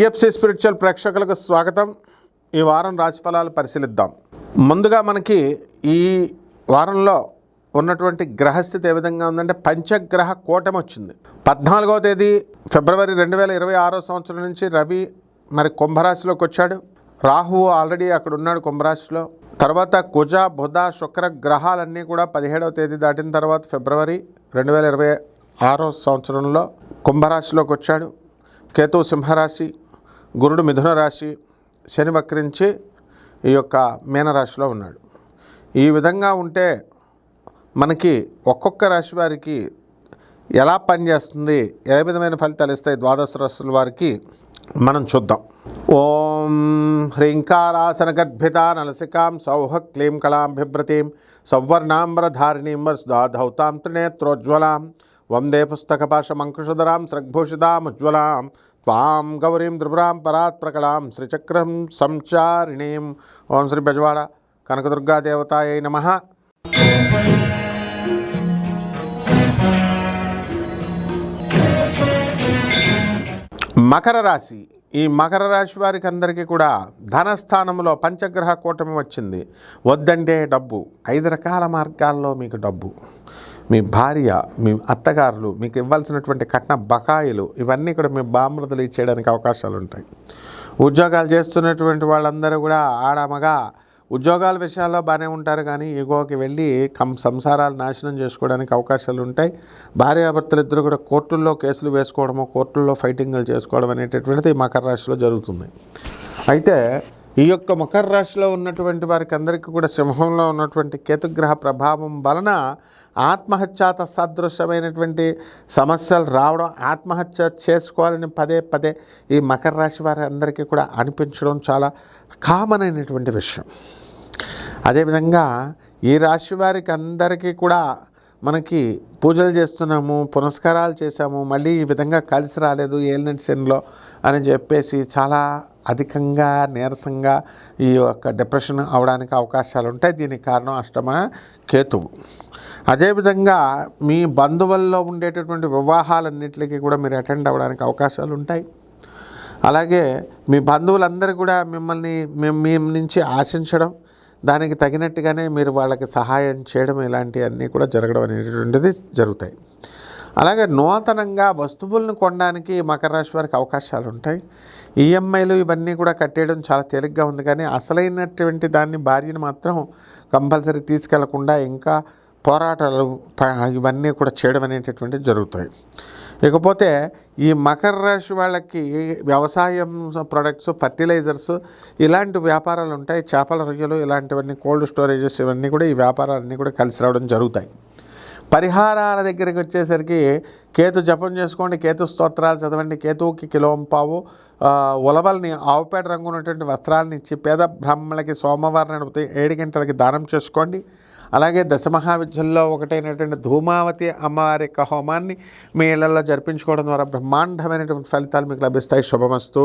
PFC spiritual ప్రేక్షకులకు స్వాగతం. ఈ వారం రాశిఫలాలు పరిశీలిద్దాం. ముందుగా మనకి ఈ వారంలో ఉన్నటువంటి గ్రహస్థితి ఏ విధంగా ఉందంటే పంచగ్రహ కూటమి వచ్చింది. పద్నాలుగవ తేదీ ఫిబ్రవరి రెండు వేల ఇరవై ఆరో సంవత్సరం నుంచి రవి మరి కుంభరాశిలోకి వచ్చాడు. రాహువు ఆల్రెడీ అక్కడ ఉన్నాడు కుంభరాశిలో. తర్వాత కుజ బుధ శుక్ర గ్రహాలన్నీ కూడా పదిహేడవ తేదీ దాటిన తర్వాత ఫిబ్రవరి రెండు వేల ఇరవై ఆరో సంవత్సరంలో కుంభరాశిలోకి వచ్చాడు. కేతు సింహరాశి గురుడు మిథున రాశి శని వక్రించి ఈ యొక్క మీనరాశిలో ఉన్నాడు. ఈ విధంగా ఉంటే మనకి ఒక్కొక్క రాశి వారికి ఎలా పనిచేస్తుంది ఏ విధమైన ఫలితాలు ఇస్తాయి ద్వాదశ రాశుల వారికి మనం చూద్దాం. ఓం హ్రీంకారాసన గర్భిత నలసికాం సౌహ క్లీం కళాం బిభ్రతీం సౌవర్ణాంబరధారిణీం వసుధాధౌతాం త్రినేత్రోజ్వలాం వందే పుస్తకపాశమంకుశధరాం సృగ్భూషితాం ఉజ్వలాం త్వాం గౌరీం త్రిపురాం పరాత్ ప్రకలాం శ్రీచక్రం సంచారిణీం ఓం శ్రీ బజవాడ కనకదుర్గాదేవతాయై నమ మకర రాశి ఈ మకర రాశి వారికి అందరికీ కూడా ధనస్థానంలో పంచగ్రహ కూటమి వచ్చింది. వద్దంటే డబ్బు. ఐదు రకాల మార్గాల్లో మీకు డబ్బు. మీ భార్య మీ అత్తగారులు మీకు ఇవ్వాల్సినటువంటి కట్న బకాయిలు ఇవన్నీ కూడా మీ బామృతలు ఇచ్చేయడానికి అవకాశాలు ఉంటాయి ఉద్యోగాలు చేస్తున్నటువంటి వాళ్ళందరూ కూడా ఆడమగా ఉద్యోగాల విషయాల్లో బాగానే ఉంటారు కానీ ఎగోకి వెళ్ళి కం సంసారాలు నాశనం చేసుకోవడానికి అవకాశాలు ఉంటాయి. భార్యాభర్తలు ఇద్దరు కూడా కోర్టుల్లో కేసులు వేసుకోవడము కోర్టుల్లో ఫైటింగ్లు చేసుకోవడం అనేటటువంటిది మకర రాశిలో జరుగుతుంది. అయితే ఈ యొక్క మకర రాశిలో ఉన్నటువంటి వారికి అందరికీ కూడా సింహంలో ఉన్నటువంటి కేతుగ్రహ ప్రభావం వలన ఆత్మహత్యాత సదృశ్యమైనటువంటి సమస్యలు రావడం ఆత్మహత్య చేసుకోవాలని పదే పదే ఈ మకర రాశి వారి అందరికీ కూడా అనిపించడం చాలా కామన్ అయినటువంటి విషయం. అదేవిధంగా ఈ రాశి వారికి అందరికీ కూడా మనకి పూజలు చేస్తున్నాము పునస్కారాలు చేశాము మళ్ళీ ఈ విధంగా కలిసి రాలేదు ఏలినటి శనిలో అని చెప్పేసి చాలా అధికంగా నీరసంగా ఈ యొక్క డిప్రెషన్ అవడానికి అవకాశాలు ఉంటాయి. దీనికి కారణం అష్టమ కేతువు. అదేవిధంగా మీ బంధువుల్లో ఉండేటటువంటి వివాహాలన్నింటికి కూడా మీరు అటెండ్ అవ్వడానికి అవకాశాలు ఉంటాయి. అలాగే మీ బంధువులందరూ కూడా మిమ్మల్ని మీ మీ నుంచి ఆశించడం దానికి తగినట్టుగానే మీరు వాళ్ళకి సహాయం చేయడం ఇలాంటివన్నీ కూడా జరగడం అనేటువంటిది జరుగుతాయి. అలాగే నూతనంగా వస్తువులను కొనడానికి మకర రాశి వారికి అవకాశాలు ఉంటాయి. ఈఎంఐలు ఇవన్నీ కూడా కట్టేయడం చాలా తేలిగ్గా ఉంది కానీ అసలైనటువంటి దాన్ని భార్యను మాత్రం కంపల్సరీ తీసుకెళ్ళకుండా ఇంకా పోరాటాలు ఇవన్నీ కూడా చేయడం అనేటటువంటివి జరుగుతాయి. ఇకపోతే ఈ మకర రాశి వాళ్ళకి వ్యవసాయం ప్రొడక్ట్స్ ఫర్టిలైజర్స్ ఇలాంటి వ్యాపారాలు ఉంటాయి. చేపల రొయ్యలు ఇలాంటివన్నీ కోల్డ్ స్టోరేజెస్ ఇవన్నీ కూడా ఈ వ్యాపారాలన్నీ కూడా కలిసి రావడం జరుగుతాయి. పరిహారాల దగ్గరికి వచ్చేసరికి కేతు జపం చేసుకోండి కేతు స్తోత్రాలు చదవండి కేతువుకి కిలోం పావు ఉలవల్ని ఆవుపేట రంగు ఉన్నటువంటి వస్త్రాలను ఇచ్చి పేద బ్రాహ్మణులకి సోమవారం నడిపితే ఏడు గంటలకి దానం చేసుకోండి. అలాగే దశమహావిద్యల్లో ఒకటైనటువంటి ధూమావతి అమ్మవారి యొక్క హోమాన్ని మీ ఇళ్ళలో జరిపించుకోవడం ద్వారా బ్రహ్మాండమైనటువంటి ఫలితాలు మీకు లభిస్తాయి. శుభమస్తు.